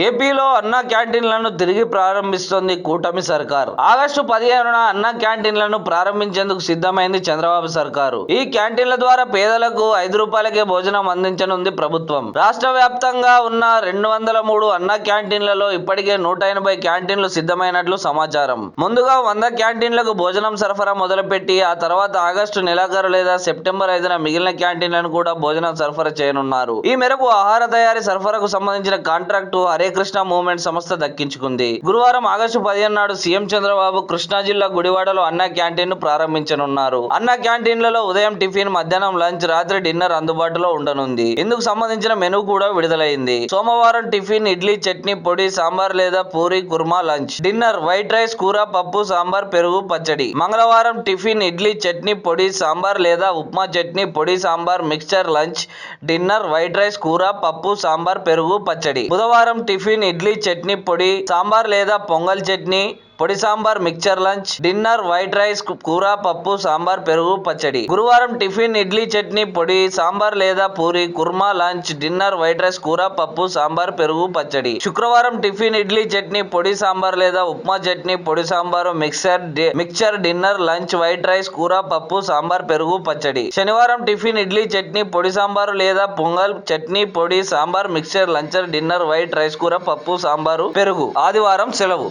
ఏపీలో అన్న క్యాంటీన్లను తిరిగి ప్రారంభిస్తోంది కూటమి సర్కార్. ఆగస్టు పదిహేనున అన్న క్యాంటీన్లను ప్రారంభించేందుకు సిద్ధమైంది చంద్రబాబు సర్కారు. ఈ క్యాంటీన్ల ద్వారా పేదలకు ఐదు రూపాయలకే భోజనం అందించనుంది ప్రభుత్వం. రాష్ట్ర వ్యాప్తంగా ఉన్న రెండు వందల మూడు అన్న క్యాంటీన్లలో ఇప్పటికే నూట ఎనభై క్యాంటీన్లు సిద్ధమైనట్లు సమాచారం. ముందుగా వంద క్యాంటీన్లకు భోజనం సరఫరా మొదలుపెట్టి ఆ తర్వాత ఆగస్టు నెలాఖరు లేదా సెప్టెంబర్ ఐదున మిగిలిన క్యాంటీన్లను కూడా భోజనం సరఫరా చేయనున్నారు. ఈ మేరకు ఆహార తయారీ సరఫరాకు సంబంధించిన కాంట్రాక్టు హరే కృష్ణ మూవ్మెంట్ సంస్థ దక్కించుకుంది. గురువారం ఆగస్టు పదిహేను నాడు సీఎం చంద్రబాబు కృష్ణా జిల్లా గుడివాడలో అన్న క్యాంటీన్ను ప్రారంభించనున్నారు. అన్న క్యాంటీన్లలో ఉదయం టిఫిన్ మధ్యాహ్నం లంచ్ రాత్రి డిన్నర్ అందుబాటులో ఉండనుంది. ఇందుకు సంబంధించిన మెను కూడా విడుదలైంది. సోమవారం టిఫిన్ ఇడ్లీ చట్నీ పొడి సాంబార్ లేదా puri kurma lunch. Dinner white rice కూర పప్పు సాంబార్ పెరుగు పచ్చడి. మంగళవారం టిఫిన్ ఇడ్లీ చట్నీ పొడి సాంబార్ లేదా ఉప్మా చట్నీ పొడి sambar mixture lunch dinner white rice కూర పప్పు సాంబార్ పెరుగు పచ్చడి. బుధవారం టిఫిన్ ఇడ్లీ చట్నీ పొడి సాంబార్ లేదా పొంగల్ చట్నీ పొడి sambar mixture lunch dinner white rice కూర పప్పు సాంబార్ పెరుగు పచ్చడి. గురువారం టిఫిన్ ఇడ్లీ చట్నీ పొడి సాంబార్ లేదా puri kurma lunch dinner white rice కూర పప్పు సాంబార్ పెరుగు పచ్చడి. శుక్రవారం టిఫిన్ ఇడ్లీ చట్నీ పొడి సాంబార్ లేదా ఉప్మా చట్నీ పొడి sambar mixer mixture dinner lunch white rice కూర పప్పు సాంబార్ పెరుగు పచ్చడి. శనివారం టిఫిన్ ఇడ్లీ చట్నీ పొడి సాంబార్ లేదా పొంగల్ చట్నీ పొడి sambar mixture lunch dinner white rice కూర పప్పు సాంబారు పెరుగు. ఆదివారం సెలవు.